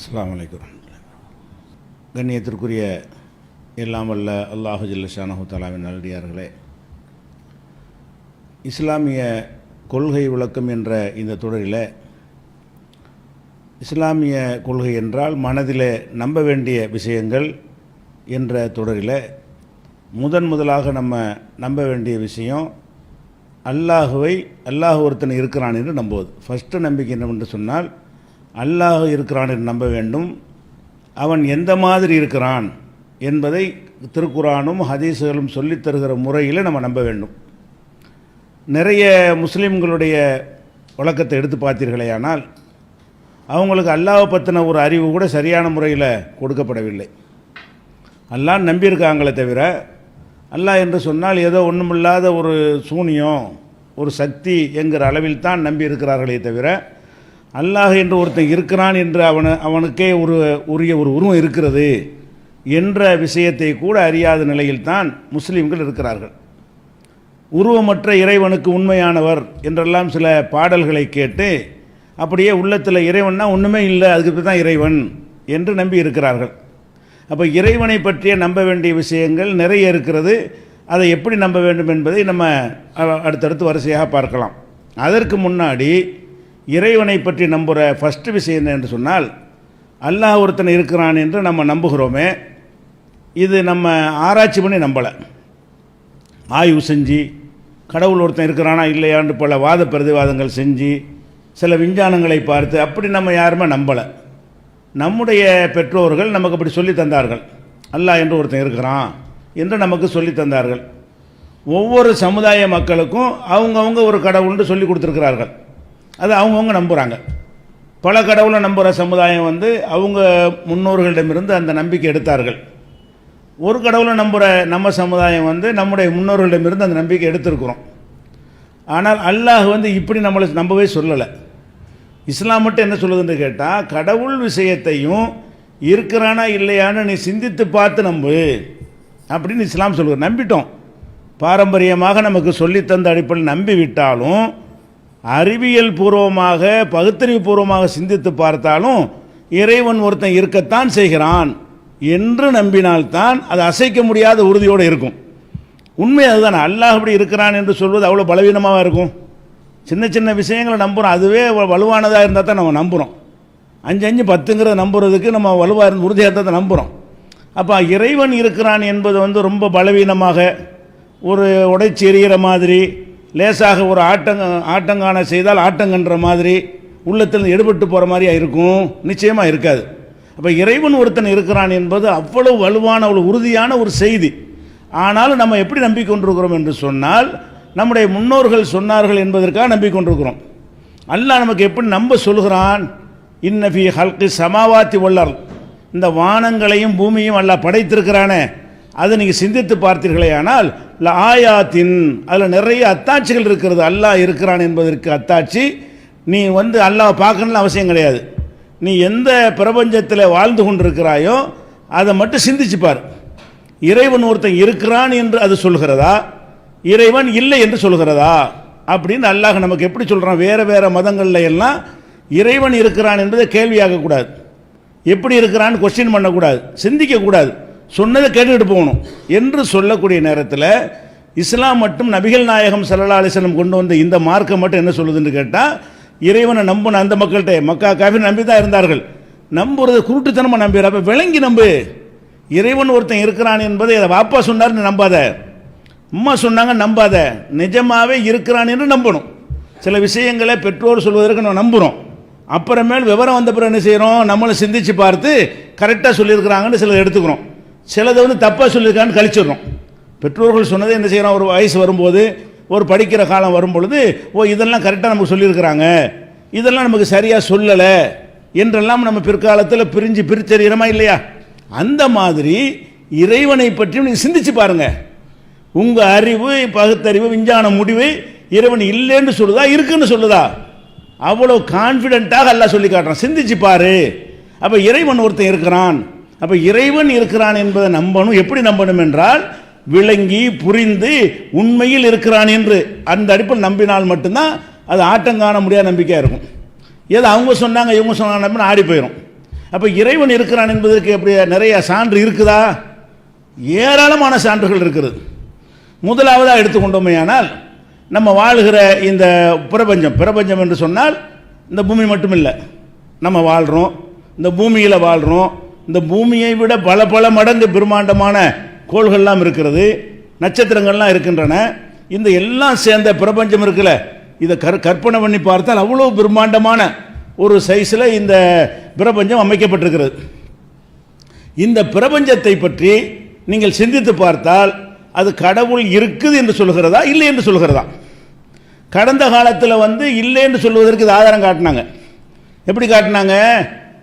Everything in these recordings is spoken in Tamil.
அஸ்லாம் வலைக்கம் கண்ணியத்திற்குரிய எல்லாம் வல்ல அல்லாஹு ஜல்லஷானஹு தலாவின் நல்லடியார்களே இஸ்லாமிய கொள்கை விளக்கம் என்ற இந்த தொடரில் இஸ்லாமிய கொள்கை என்றால் மனதிலே நம்ப வேண்டிய விஷயங்கள் என்ற தொடரில் முதன் முதலாக நம்ம நம்ப வேண்டிய விஷயம் அல்லாஹுவை அல்லாஹ் ஒருத்தன் இருக்கிறான் என்று நம்புவது. ஃபஸ்ட்டு நம்பிக்கை என்னவென்று சொன்னால் அல்லாஹ் இருக்கிறான் என்று நம்ப வேண்டும். அவன் எந்த மாதிரி இருக்கிறான் என்பதை திருக்குறானும் ஹதீஸுகளும் சொல்லித் தருகிற முறையில் நம்ம நம்ப வேண்டும். நிறைய முஸ்லீம்களுடைய வழக்கத்தை எடுத்து பார்த்தீர்களேயானால் அவங்களுக்கு அல்லாஹ் பற்றின ஒரு அறிவு கூட சரியான முறையில் கொடுக்கப்படவில்லை. அல்லாஹ் நம்பியிருக்காங்களே தவிர அல்லாஹ் என்று சொன்னால் ஏதோ ஒன்றுமில்லாத ஒரு சூனியம் ஒரு சக்தி என்கிற அளவில் தான் நம்பி இருக்கிறார்களே தவிர அல்லாஹ் என்று ஒருத்தன் இருக்கிறான் என்று அவனு அவனுக்கே ஒரு உரிய ஒரு உருவம் இருக்கிறது என்ற விஷயத்தை கூட அறியாத நிலையில்தான் முஸ்லீம்கள் இருக்கிறார்கள். உருவமற்ற இறைவனுக்கு உண்மையானவர் என்றெல்லாம் சில பாடல்களை கேட்டு அப்படியே உள்ளத்தில் இறைவன்னா ஒன்றுமே இல்லை அதுக்கு தான் இறைவன் என்று நம்பி இருக்கிறார்கள். அப்போ இறைவனை பற்றிய நம்ப வேண்டிய விஷயங்கள் நிறைய இருக்கிறது. அதை எப்படி நம்ப வேண்டும் என்பதை நம்ம அடுத்தடுத்து வரிசையாக பார்க்கலாம். அதற்கு முன்னாடி இறைவனை பற்றி நம்புகிற ஃபஸ்ட்டு விஷயம் என்ன என்று சொன்னால் அல்லாஹ் ஒருத்தன் இருக்கிறான் என்று நம்ம நம்புகிறோமே இது நம்ம ஆராய்ச்சி பண்ணி நம்பலை. ஆய்வு செஞ்சு கடவுள் ஒருத்தன் இருக்கிறானா இல்லையான்னு பல வாத பிரதிவாதங்கள் செஞ்சு சில விஞ்ஞானங்களை பார்த்து அப்படி நம்ம யாருமே நம்பலை. நம்முடைய பெற்றோர்கள் நமக்கு அப்படி சொல்லி தந்தார்கள். அல்லாஹ் என்று ஒருத்தன் இருக்கிறான் என்று நமக்கு சொல்லி தந்தார்கள். ஒவ்வொரு சமுதாய மக்களுக்கும் அவங்கவுங்க ஒரு கடவுள்னு சொல்லி கொடுத்துருக்கிறார்கள். அது அவங்கவுங்க நம்புகிறாங்க பல கடவுளை நம்புகிற சமுதாயம் வந்து அவங்க முன்னோர்களிடமிருந்து அந்த நம்பிக்கை எடுத்தார்கள். ஒரு கடவுளை நம்புகிற நம்ம சமுதாயம் வந்து நம்முடைய முன்னோர்களிடமிருந்து அந்த நம்பிக்கை எடுத்திருக்கிறோம். ஆனால் அல்லாஹ் வந்து இப்படி நம்மளை நம்பவே சொல்லலை. இஸ்லாம் மட்டும் என்ன சொல்லுதுன்னு கேட்டால் கடவுள் விஷயத்தையும் இருக்கிறானா இல்லையான்னு நீ சிந்தித்து பார்த்து நம்பு அப்படின்னு இஸ்லாம் சொல்லுது. நம்பிட்டோம். பாரம்பரியமாக நமக்கு சொல்லித்தந்த அடிப்படையில் நம்பி விட்டாலும் அறிவியல் பூர்வமாக பகுத்தறிவு பூர்வமாக சிந்தித்து பார்த்தாலும் இறைவன் ஒருத்தன் இருக்கத்தான் செய்கிறான் என்று நம்பினால்தான் அது அசைக்க முடியாத உறுதியோடு இருக்கும். உண்மை அதுதான். அல்லாஹ் அப்படி இருக்கிறான் என்று சொல்வது அவ்வளோ பலவீனமாக இருக்கும்? சின்ன சின்ன விஷயங்களை நம்புகிறோம் அதுவே வ- வலுவானதாக இருந்தால் தான் நம்ம நம்புகிறோம் அஞ்சு அஞ்சு பத்துங்கிறத நம்புறதுக்கு நம்ம வலுவாக இருந்து உறுதியாக இருந்தால் தான் நம்புகிறோம் அப்போ இறைவன் இருக்கிறான் என்பது வந்து ரொம்ப பலவீனமாக ஒரு உடைச்சி எறிகிற மாதிரி லேசாக ஒரு ஆட்டங்க ஆட்டங்கான செய்தால் ஆட்டங்கன்ற மாதிரி உள்ளத்தில் எடுபட்டு போகிற மாதிரி இருக்கும்? நிச்சயமாக இருக்காது. அப்போ இறைவன் ஒருத்தன் இருக்கிறான் என்பது அவ்வளவு வலுவான ஒரு உறுதியான ஒரு செய்தி. ஆனாலும் நம்ம எப்படி நம்பிக்கொண்டிருக்கிறோம் என்று சொன்னால் நம்முடைய முன்னோர்கள் சொன்னார்கள் என்பதற்காக நம்பிக்கொண்டிருக்கிறோம். அல்லாஹ் நமக்கு எப்படி நம்ப சொல்கிறான்? இன்னஃபி ஹல்கி சமாவாத்தி வல்லர் இந்த வானங்களையும் பூமியும் அல்லாஹ் படைத்திருக்கிறானே. அதை நீங்கள் சிந்தித்து பார்த்தீர்களே ஆனால் ல ஆயாத்தின் அதில் நிறைய அத்தாட்சிகள் இருக்கிறது. அல்லாஹ் இருக்கிறான் என்பதற்கு அத்தாட்சி. நீ வந்து அல்லாஹ் பார்க்கணும்னு அவசியம் கிடையாது. நீ எந்த பிரபஞ்சத்தில் வாழ்ந்து கொண்டிருக்கிறாயோ அதை மட்டும் சிந்திச்சு பார். இறைவன் ஒருத்தன் இருக்கிறான் என்று அது சொல்கிறதா? இறைவன் இல்லை என்று சொல்கிறதா? அப்படின்னு அல்லாஹ் நமக்கு எப்படி சொல்கிறான் வேறு வேறு மதங்களில் எல்லாம் இறைவன் இருக்கிறான் என்பதை கேள்வியாகக்கூடாது எப்படி இருக்கிறான்னு கொஸ்டின் பண்ணக்கூடாது. சிந்திக்கக்கூடாது சொன்னதை கேட்டுக்கிட்டு போகணும். என்று சொல்லக்கூடிய நேரத்தில் இஸ்லாம் மட்டும் நபிகள் நாயகம் சல்லா அலைஹி கொண்டு வந்த இந்த மார்க்கம் மட்டும் என்ன சொல்லுதுன்னு கேட்டால் இறைவனை நம்பின அந்த மக்கள்கிட்ட மக்கா காஃபி நம்பி தான் இருந்தார்கள். நம்புறது குருட்டுத்தனமாக நம்பிடுற அப்போ விளங்கி நம்பு. இறைவன் ஒருத்தன் இருக்கிறான் என்பதை அதை வாப்பா சொன்னார்னு நம்பாத. அம்மா சொன்னாங்க நம்பாத. நிஜமாகவே இருக்கிறான் என்று நம்பணும். சில விஷயங்களை பெற்றோர் சொல்வதற்கு நம்ம நம்புகிறோம் அப்புறமேல் விவரம் வந்த பிறகு என்ன செய்கிறோம் நம்மளை சிந்தித்து பார்த்து கரெக்டாக சொல்லியிருக்கிறாங்கன்னு சிலர் எடுத்துக்கிறோம். சிலதை வந்து தப்பாக சொல்லியிருக்கான்னு கழிச்சிடுறோம். பெற்றோர்கள் சொன்னதை என்ன செய்கிறோம் ஒரு வயசு வரும்போது ஒரு படிக்கிற காலம் வரும் பொழுது ஓ இதெல்லாம் கரெக்டாக நமக்கு சொல்லியிருக்கிறாங்க. இதெல்லாம் நமக்கு சரியாக சொல்லலை என்றெல்லாம் நம்ம பிற்காலத்தில் பிரிஞ்சு பிரித்தறிகிறோமா இல்லையா? அந்த மாதிரி இறைவனை பற்றி நீங்கள் சிந்திச்சு பாருங்க. உங்கள் அறிவு பகுத்தறிவு விஞ்ஞான முடிவு இறைவன் இல்லைன்னு சொல்லுதா இருக்குன்னு சொல்லுதா? அவ்வளோ கான்ஃபிடென்ட்டாக எல்லாம் சொல்லி காட்டுறான். சிந்திச்சு பாரு. அப்போ இறைவன் ஒருத்தன் இருக்கிறான். அப்போ இறைவன் இருக்கிறான் என்பதை நம்பணும். எப்படி நம்பணும் என்றால் விளங்கி புரிந்து உண்மையில் இருக்கிறான் என்று அந்த அடிப்பில் நம்பினால் மட்டும்தான் அது ஆட்டம் காண முடியாத நம்பிக்கையாக இருக்கும். ஏதோ அவங்க சொன்னாங்க இவங்க சொன்னாங்க நம்பினா ஆடி போயிடும் அப்போ இறைவன் இருக்கிறான் என்பதற்கு எப்படி நிறைய சான்று இருக்குதா? ஏராளமான சான்றுகள் இருக்கிறது. முதலாவதாக எடுத்துக்கொண்டோமேயானால் நம்ம வாழுகிற இந்த பிரபஞ்சம் பிரபஞ்சம் என்று சொன்னால் இந்த பூமி மட்டும் இல்லை நம்ம வாழ்கிறோம் இந்த பூமியில் வாழ்கிறோம் இந்த பூமியை விட பல பல மடங்கு பிரம்மாண்டமான கோள்கள்லாம் இருக்கிறது நட்சத்திரங்கள்லாம் இருக்கின்றன. இந்த எல்லாம் சேர்ந்த பிரபஞ்சம் இருக்குல்ல இதை கற் கற்பனை பண்ணி பார்த்தால் அவ்வளோ பிரம்மாண்டமான ஒரு சைஸில் இந்த பிரபஞ்சம் அமைக்கப்பட்டிருக்கிறது. இந்த பிரபஞ்சத்தை பற்றி நீங்கள் சிந்தித்து பார்த்தால் அது கடவுள் இருக்குது என்று சொல்கிறதா இல்லை என்று சொல்கிறதா கடந்த காலத்தில் வந்து இல்லை என்று சொல்வதற்கு இது ஆதாரம் காட்டினாங்க. எப்படி காட்டினாங்க?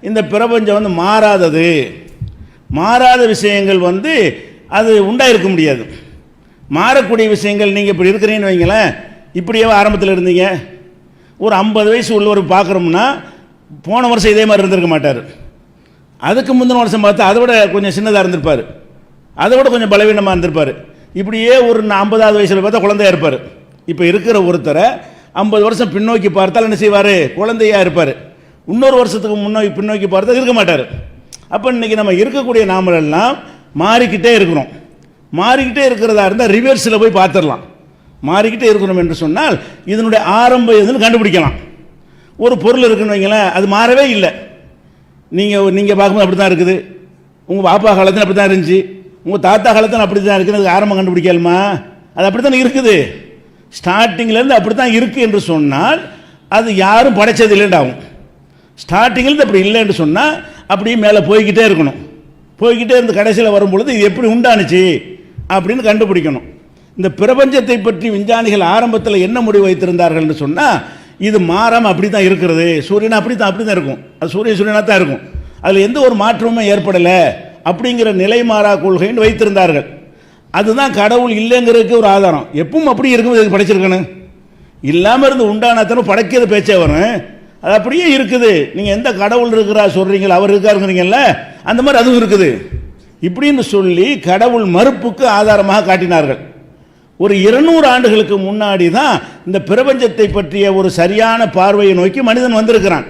இந்த பிரபஞ்சம் வந்து மாறாதது. மாறாத விஷயங்கள் வந்து அது உண்டாயிருக்க முடியாது. மாறக்கூடிய விஷயங்கள் நீங்கள் இப்படி இருக்கிறீங்கன்னு வைங்களேன் இப்படியே ஆரம்பத்தில் இருந்தீங்க? ஒரு ஐம்பது வயசு உள்ளவர் பார்க்குறோம்னா போன வருஷம் இதே மாதிரி இருந்திருக்க மாட்டார். அதுக்கு முந்தின வருஷம் பார்த்தா அதை விட கொஞ்சம் சின்னதாக இருந்திருப்பார். அதை விட கொஞ்சம் பலவீனமாக இருந்திருப்பார். இப்படியே ஒரு ஐம்பதாவது வயசில் பார்த்தா குழந்தையா இருப்பார். இப்போ இருக்கிற ஒருத்தரை ஐம்பது வருஷம் பின்னோக்கி பார்த்தால் என்ன செய்வார்? குழந்தையா இருப்பார். இன்னொரு வருஷத்துக்கு முன்னோக்கி பின்னோக்கி பார்த்தா இருக்க மாட்டார். அப்போ இன்னைக்கு நம்ம இருக்கக்கூடிய நாமலெல்லாம் மாறிக்கிட்டே இருக்கிறோம். மாறிக்கிட்டே இருக்கிறதா இருந்தால் ரிவர்ஸில் போய் பார்த்துடலாம். மாறிக்கிட்டே இருக்கிறோம் என்று சொன்னால் இதனுடைய ஆரம்பம் எதுன்னு கண்டுபிடிக்கலாம். ஒரு பொருள் இருக்குன்னு வைங்களேன் அது மாறவே இல்லை. நீங்கள் நீங்கள் பார்க்கும்போது அப்படி தான் இருக்குது. உங்கள் பாப்பா காலத்தில் அப்படி தான் இருந்துச்சு. உங்கள் தாத்தா காலத்தில் அப்படி தான் இருக்குது அதுக்கு ஆரம்பம் கண்டுபிடிக்கலாமா? அது அப்படி தானே இருக்குது ஸ்டார்டிங்லேருந்து அப்படி தான் இருக்குது என்று சொன்னால் அது யாரும் படைச்சது இல்லைண்டாகும் ஸ்டார்டிங்கிலேருந்து அப்படி இல்லைன்னு சொன்னால் அப்படியே மேலே போய்கிட்டே இருக்கணும். போய்கிட்டே இருந்து கடைசியில் வரும்பொழுது இது எப்படி உண்டானுச்சு? அப்படின்னு கண்டுபிடிக்கணும். இந்த பிரபஞ்சத்தை பற்றி விஞ்ஞானிகள் ஆரம்பத்தில் என்ன முடிவு வைத்திருந்தார்கள்னு சொன்னால் இது மாறாமல் அப்படி தான் இருக்கிறது. சூரியன் அப்படி தான் அப்படி தான் இருக்கும். அது சூரிய சூரியனாக தான் இருக்கும். அதில் எந்த ஒரு மாற்றமும் ஏற்படலை அப்படிங்கிற நிலை மாறா கொள்கைன்னு வைத்திருந்தார்கள். அதுதான் கடவுள் இல்லைங்கிறதுக்கு ஒரு ஆதாரம். எப்பவும் அப்படி இருக்கும் இதுக்கு படைச்சிருக்கணும்? இல்லாமல் இருந்து உண்டானத்தனும் படைக்கிறது பேச்சே வரும். அது அப்படியே இருக்குது. நீங்கள் எந்த கடவுள் இருக்கிறா சொல்கிறீங்களோ அவர் இருக்காருங்கிறீங்கல்ல? அந்த மாதிரி அதுவும் இருக்குது. இப்படின்னு சொல்லி கடவுள் மறுப்புக்கு ஆதாரமாக காட்டினார்கள். ஒரு இருநூறு ஆண்டுகளுக்கு முன்னாடி தான் இந்த பிரபஞ்சத்தை பற்றிய ஒரு சரியான பார்வையை நோக்கி மனிதன் வந்திருக்கிறான்.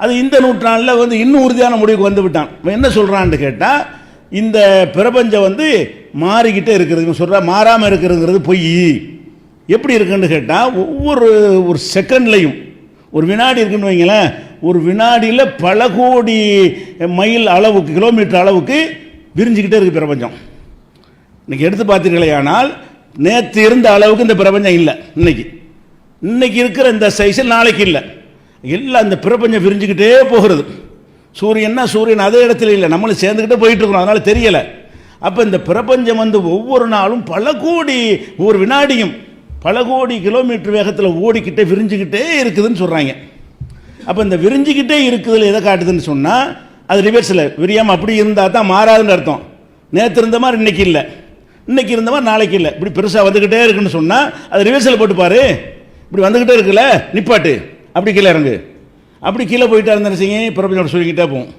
அது இந்த நூற்றாண்டில் வந்து இன்னும் உறுதியான முடிவுக்கு வந்து விட்டான். இவன் என்ன சொல்கிறான்னு கேட்டால் இந்த பிரபஞ்சம் வந்து மாறிக்கிட்டே இருக்கிறது. இவன் சொல்கிறா மாறாமல் இருக்கிறதுங்கிறது பொய். எப்படி இருக்குன்னு கேட்டால் ஒவ்வொரு ஒரு செகண்ட்லையும் ஒரு வினாடி இருக்குன்னு வைங்களேன் ஒரு வினாடியில் பல கோடி மைல் அளவுக்கு கிலோமீட்டர் அளவுக்கு விரிஞ்சுக்கிட்டே இருக்குது பிரபஞ்சம். இன்றைக்கி எடுத்து பார்த்தீர்களேயானால் நேற்று இருந்த அளவுக்கு இந்த பிரபஞ்சம் இல்லை இன்னைக்கு. இன்னைக்கு இருக்கிற இந்த சைஸில் நாளைக்கு இல்லை. எல்லாம் இந்த பிரபஞ்சம் விரிஞ்சுக்கிட்டே போகிறது. சூரியன்னா சூரியன் அதே இடத்துல இல்லை நம்மளும் சேர்ந்துக்கிட்டே போயிட்டுருக்கோம் அதனால் அதனால தெரியலை. அப்போ இந்த பிரபஞ்சம் வந்து ஒவ்வொரு நாளும் பல கோடி ஒவ்வொரு வினாடியும் பல கோடி கிலோமீட்டர் வேகத்தில் ஓடிக்கிட்டே விரிஞ்சுக்கிட்டே இருக்குதுன்னு சொல்கிறாங்க அப்போ இந்த விரிஞ்சுக்கிட்டே இருக்குதுல எதை காட்டுதுன்னு சொன்னால் அது ரிவர்ஸில் விரியாமல் அப்படி இருந்தால் தான் மாறாதுன்னு அர்த்தம். நேற்று இருந்த மாதிரி இன்னைக்கு இல்லை. இன்னைக்கு இருந்த மாதிரி நாளைக்கு இல்லை. இப்படி பெருசாக வந்துக்கிட்டே இருக்குன்னு சொன்னால் அது ரிவர்ஸில் போட்டுப்பாரு இப்படி வந்துக்கிட்டே இருக்குல்ல நிப்பாட்டு. அப்படி கீழே இறங்கு. அப்படி கீழே போயிட்டா இருந்தாலும் செய்ய பிரபஞ்சம் சொல்லிக்கிட்டே போகும்.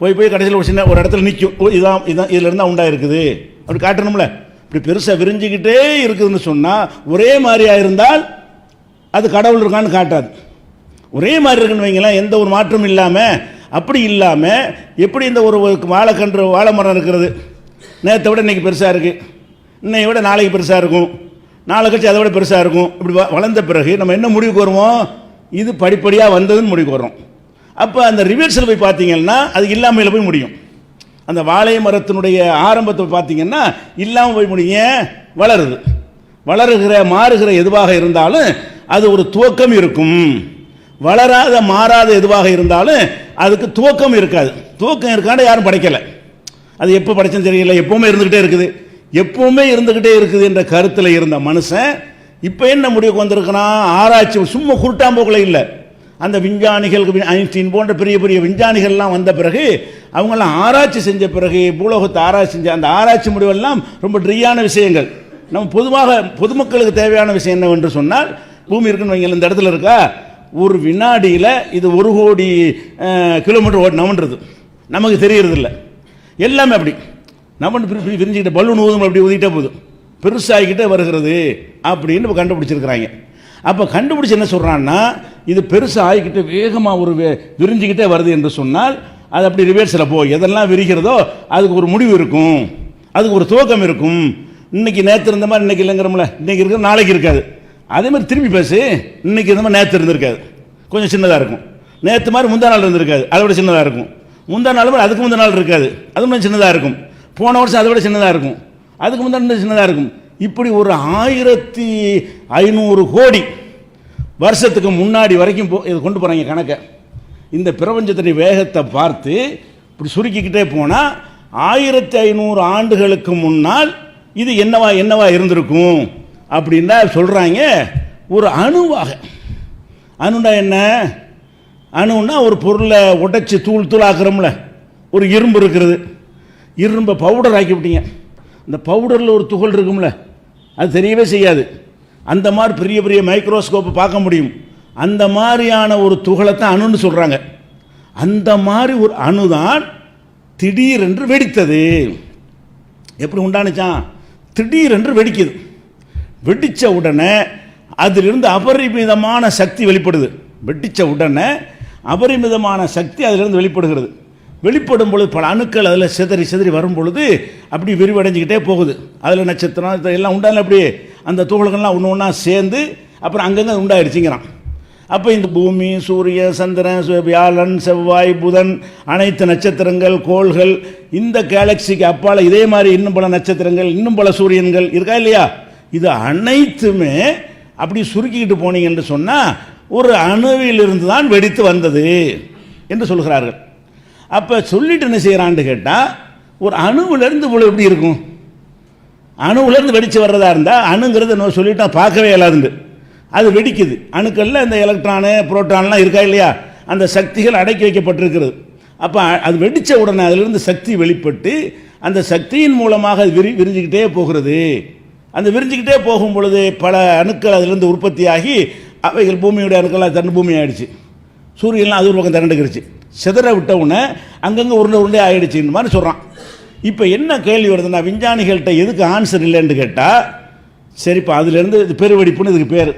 போய் போய் கடைசியில் ஒரு சின்ன ஒரு இடத்துல நிற்கும் ஓ இதான் இதான் இதில் இருந்தால் உண்டாயிருக்குது அப்படி காட்டணும்ல. இப்படி பெருசாக விரிஞ்சுக்கிட்டே இருக்குதுன்னு சொன்னால் ஒரே மாதிரியாக இருந்தால் அது கடவுள் இருக்கான்னு காட்டாது. ஒரே மாதிரி இருக்குன்னு வைங்களேன் எந்த ஒரு மாற்றமும் இல்லாமல் அப்படி இல்லாமல் எப்படி இந்த ஒரு வாழைக்கன்று வாழை மரம் இருக்கிறது? நேற்றை விட இன்றைக்கி பெருசாக இருக்குது இன்னையை விட நாளைக்கு பெருசாக இருக்கும். நாளை கழிச்சு அதை விட பெருசாக இருக்கும். இப்படி வளர்ந்த பிறகு நம்ம என்ன முடிவுக்கு வருவோம் இது படிப்படியாக வந்ததுன்னு முடிவுக்கு வரும் அப்போ அந்த ரிவர்ஸில் போய் பார்த்தீங்கன்னா அது இல்லாமையில் போய் முடியும். அந்த வாழை மரத்தினுடைய ஆரம்பத்தை பார்த்தீங்கன்னா இல்லாமல் போய் முடியும். ஏன்? வளருது. வளருகிற மாறுகிற எதுவாக இருந்தாலும் அது ஒரு துவக்கம் இருக்கும். வளராத மாறாத எதுவாக இருந்தாலும் அதுக்கு துவக்கம் இருக்காது. துவக்கம் இருக்காண்டு யாரும் படைக்கலை. அது எப்போ படைச்சேன்னு தெரியல. எப்பவுமே இருந்துக்கிட்டே இருக்குது. எப்பவுமே இருந்துக்கிட்டே இருக்குது என்ற கருத்தில் இருந்த மனுஷன் இப்போ என்ன முடிவுக்கு வந்திருக்கிறான்? ஆராய்ச்சி சும்மா குருட்டாம்போக்கில் இல்லை. அந்த விஞ்ஞானிகள் ஐன்ஸ்டீன் போன்ற பெரிய பெரிய விஞ்ஞானிகள்லாம் வந்த பிறகு அவங்கெல்லாம் ஆராய்ச்சி செஞ்ச பிறகு பூலோகத்தை ஆராய்ச்சி செஞ்ச அந்த ஆராய்ச்சி முடிவெல்லாம் ரொம்ப ட்ரீயான விஷயங்கள். நம்ம பொதுவாக பொதுமக்களுக்கு தேவையான விஷயம் என்னவென்று சொன்னால் பூமி இருக்குன்னு வைங்க இந்த இடத்துல இருக்கா? ஒரு வினாடியில் இது ஒரு கோடி கிலோமீட்டர் ஓடி நவன்றது. நமக்கு தெரியறதில்ல. எல்லாமே அப்படி. நம்ம விரிஞ்சுக்கிட்ட பலூன் ஊதும் அப்படி ஊதிக்கிட்டே போதும் பெருசாகிக்கிட்டே வருகிறது அப்படின்னு இப்போ கண்டுபிடிச்சிருக்கிறாங்க. அப்போ கண்டுபிடிச்சி என்ன சொல்கிறான்னா இது பெருசாக ஆகிக்கிட்டு வேகமாக ஒரு விரிஞ்சிக்கிட்டே விரிஞ்சுக்கிட்டே வருது என்று சொன்னால் அது அப்படி ரிவர்ஸில் போ எதெல்லாம் விரிகிறதோ அதுக்கு ஒரு முடிவு இருக்கும். அதுக்கு ஒரு துவக்கம் இருக்கும். இன்னைக்கு நேற்று இருந்த மாதிரி இன்றைக்கி இல்லைங்கிறோம்ல. இன்றைக்கி இருக்கிற நாளைக்கு இருக்காது. அதே மாதிரி திரும்பி பேசு. இன்னைக்கு இருந்த மாதிரி நேற்று இருந்திருக்காது. கொஞ்சம் சின்னதாக இருக்கும். நேற்று மாதிரி முந்தா நாள் இருந்திருக்காது. அதை விட சின்னதாக இருக்கும். முந்தா நாள் மாதிரி அதுக்கு முந்தா நாள் இருக்காது. அது மாதிரி சின்னதாக இருக்கும். போன வருஷம் அதை விட சின்னதாக இருக்கும். அதுக்கு முந்தா இன்னும் சின்னதாக இருக்கும். இப்படி ஒரு ஆயிரத்தி ஐநூறு கோடி வருஷத்துக்கு முன்னாடி வரைக்கும் போ இதை கொண்டு போகிறாங்க கணக்கை. இந்த பிரபஞ்சத்தின் வேகத்தை பார்த்து இப்படி சுருக்கிக்கிட்டே போனால் ஆயிரத்தி ஐநூறு ஆண்டுகளுக்கு முன்னால் இது என்னவா என்னவா இருந்திருக்கும்? அப்படின்னா சொல்கிறாங்க ஒரு அணுவாக. அணுனா என்ன? அணுன்னா ஒரு பொருளை உடைச்சி தூள் தூள் ஆக்குறோம்ல ஒரு இரும்பு இருக்கிறது இரும்பை பவுடர் ஆக்கி விட்டீங்க. இந்த பவுடரில் ஒரு துகள் இருக்கும்ல அது தெரியவே செய்யாது. அந்த மாதிரி பெரிய பெரிய மைக்ரோஸ்கோப்பை பார்க்க முடியும். அந்த மாதிரியான ஒரு துகளை தான் அணுன்னு சொல்கிறாங்க அந்த மாதிரி ஒரு அணு தான் திடீரென்று வெடித்தது. எப்படி உண்டானுச்சான்? திடீரென்று வெடிக்குது. வெடித்த உடனே அதிலிருந்து அபரிமிதமான சக்தி வெளிப்படுது. வெடித்த உடனே அபரிமிதமான சக்தி அதிலிருந்து வெளிப்படுகிறது. வெளிப்படும் பொழுது பல அணுக்கள் அதில் சிதறி சிதறி வரும் பொழுது அப்படி விரிவடைஞ்சிக்கிட்டே போகுது. அதில் நட்சத்திரம் எல்லாம் உண்டான அப்படி அந்த துகள்கள்லாம் ஒன்று ஒன்றா சேர்ந்து அப்புறம் அங்கங்கே உண்டாயிடுச்சுங்கிறான். அப்போ இந்த பூமி சூரிய சந்திரன் வியாழன் செவ்வாய் புதன் அனைத்து நட்சத்திரங்கள் கோள்கள் இந்த கேலக்சிக்கு அப்பால் இதே மாதிரி இன்னும் பல நட்சத்திரங்கள் இன்னும் பல சூரியன்கள் இருக்கா இல்லையா? இது அனைத்துமே அப்படி சுருக்கிக்கிட்டு போனீங்கன்னு சொன்னால் ஒரு அணுவிலிருந்து தான் வெடித்து வந்தது என்று சொல்கிறார்கள். அப்போ சொல்லிட்டு என்ன செய்கிறான்னு கேட்டால் ஒரு அணுவிலிருந்து இவ்வளோ எப்படி இருக்கும்? அணுவிலேருந்து வெடித்து வர்றதா இருந்தால் அணுங்கிறது நம்ம சொல்லிட்டா பார்க்கவே இயலாதுண்டு அது வெடிக்குது. அணுக்களில் இந்த எலக்ட்ரானு புரோட்டான்லாம் இருக்கா இல்லையா? அந்த சக்திகள் அடக்கி வைக்கப்பட்டிருக்கிறது. அப்போ அது வெடித்த உடனே அதிலிருந்து சக்தி வெளிப்பட்டு அந்த சக்தியின் மூலமாக அது விரி விரிஞ்சுக்கிட்டே போகிறது. அந்த விரிஞ்சுக்கிட்டே போகும் பொழுது பல அணுக்கள் அதிலிருந்து உற்பத்தியாகி அவைகள் பூமியுடைய அணுக்களாக தண்டு பூமி ஆகிடுச்சு சூரியன்லாம் அது ஒரு பக்கம் திரண்டுக்கிடுச்சு சிதற விட்ட உடனே அங்கங்கே உருண்டை உருண்டே ஆயிடுச்சுன்னு மாதிரி சொல்கிறான் இப்போ என்ன கேள்வி வருதுன்னா விஞ்ஞானிகள்கிட்ட எதுக்கு ஆன்சர் இல்லைன்னு கேட்டால் சரிப்பா அதுலேருந்து இது பெருவெடிப்புன்னு இதுக்கு பேர்.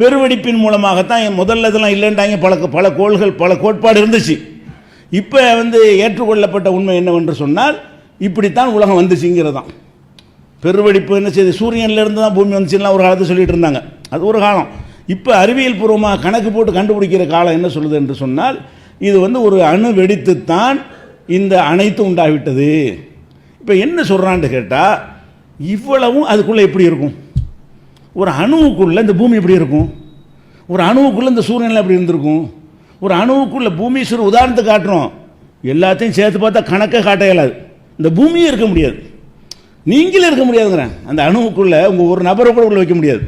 பெருவெடிப்பின் மூலமாகத்தான் என் முதல்ல இதெல்லாம் இல்லைன்றாங்க. பல பல கோள்கள் பல கோட்பாடு இருந்துச்சு. இப்போ வந்து ஏற்றுக்கொள்ளப்பட்ட உண்மை என்னவென்று சொன்னால் இப்படித்தான் உலகம் வந்துச்சுங்கிறதான் பெருவெடிப்பு என்ன செய்யுது சூரியன்லேருந்து தான் பூமி வந்துச்சுன்னா ஒரு காலத்தை சொல்லிட்டு இருந்தாங்க. அது ஒரு காலம். இப்போ அறிவியல் பூர்வமாக கணக்கு போட்டு கண்டுபிடிக்கிற காலம் என்ன சொல்லுது என்று சொன்னால் இது வந்து ஒரு அணு வெடித்துத்தான் இந்த அனைத்து உண்டாகிவிட்டது. இப்போ என்ன சொல்கிறான்னு கேட்டால் இவ்வளவும் அதுக்குள்ளே எப்படி இருக்கும்? ஒரு அணுவுக்குள்ளே இந்த பூமி எப்படி இருக்கும். ஒரு அணுவுக்குள்ளே இந்த சூரியனில் எப்படி இருந்திருக்கும். ஒரு அணுவுக்குள்ளே பூமி உதாரணத்தை காட்டுறோம். எல்லாத்தையும் சேர்த்து பார்த்தா கணக்கை காட்ட இயலாது இந்த பூமியும் இருக்க முடியாது. நீங்களே இருக்க முடியாதுங்கிறேன். அந்த அணுவுக்குள்ளே உங்கள் ஒரு நபரை கூட உள்ள வைக்க முடியாது.